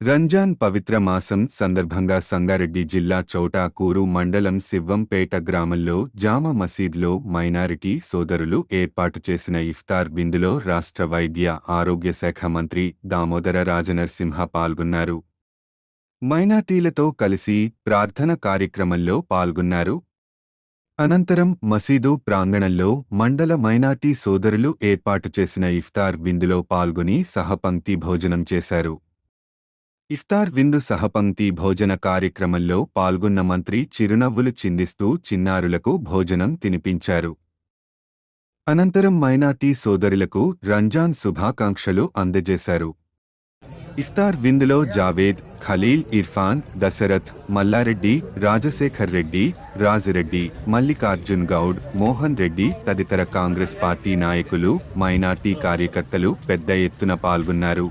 రంజాన్ పవిత్ర మాసం సందర్భంగా సంగారెడ్డి జిల్లా చౌటాకూరు మండలం శివ్వంపేట గ్రామంలో జామ మసీద్లో మైనారిటీ సోదరులు ఏర్పాటు చేసిన ఇఫ్తార్ బిందులో రాష్ట్ర వైద్య ఆరోగ్య శాఖ మంత్రి దామోదర రాజనరసింహ పాల్గొన్నారు. మైనార్టీలతో కలిసి ప్రార్థన కార్యక్రమంలో పాల్గొన్నారు. అనంతరం మసీదు ప్రాంగణంలో మండల మైనార్టీ సోదరులు ఏర్పాటు చేసిన ఇఫ్తార్ బిందులో పాల్గొని సహపంక్తి భోజనం చేశారు. ఇఫ్తార్ విందు సహపంక్తి భోజన కార్యక్రమంలో పాల్గొన్న మంత్రి చిరునవ్వులు చిందిస్తూ చిన్నారులకు భోజనం తినిపించారు. అనంతరం మైనార్టీ సోదరులకు రంజాన్ శుభాకాంక్షలు అందజేశారు. ఇఫ్తార్ విందులో జావేద్ ఖలీల్ ఇర్ఫాన్ దశరథ్ మల్లారెడ్డి రాజశేఖర్ రెడ్డి రాజరెడ్డి మల్లికార్జున్ గౌడ్ మోహన్ రెడ్డి తదితర కాంగ్రెస్ పార్టీ నాయకులు మైనార్టీ కార్యకర్తలు పెద్ద ఎత్తున పాల్గొన్నారు.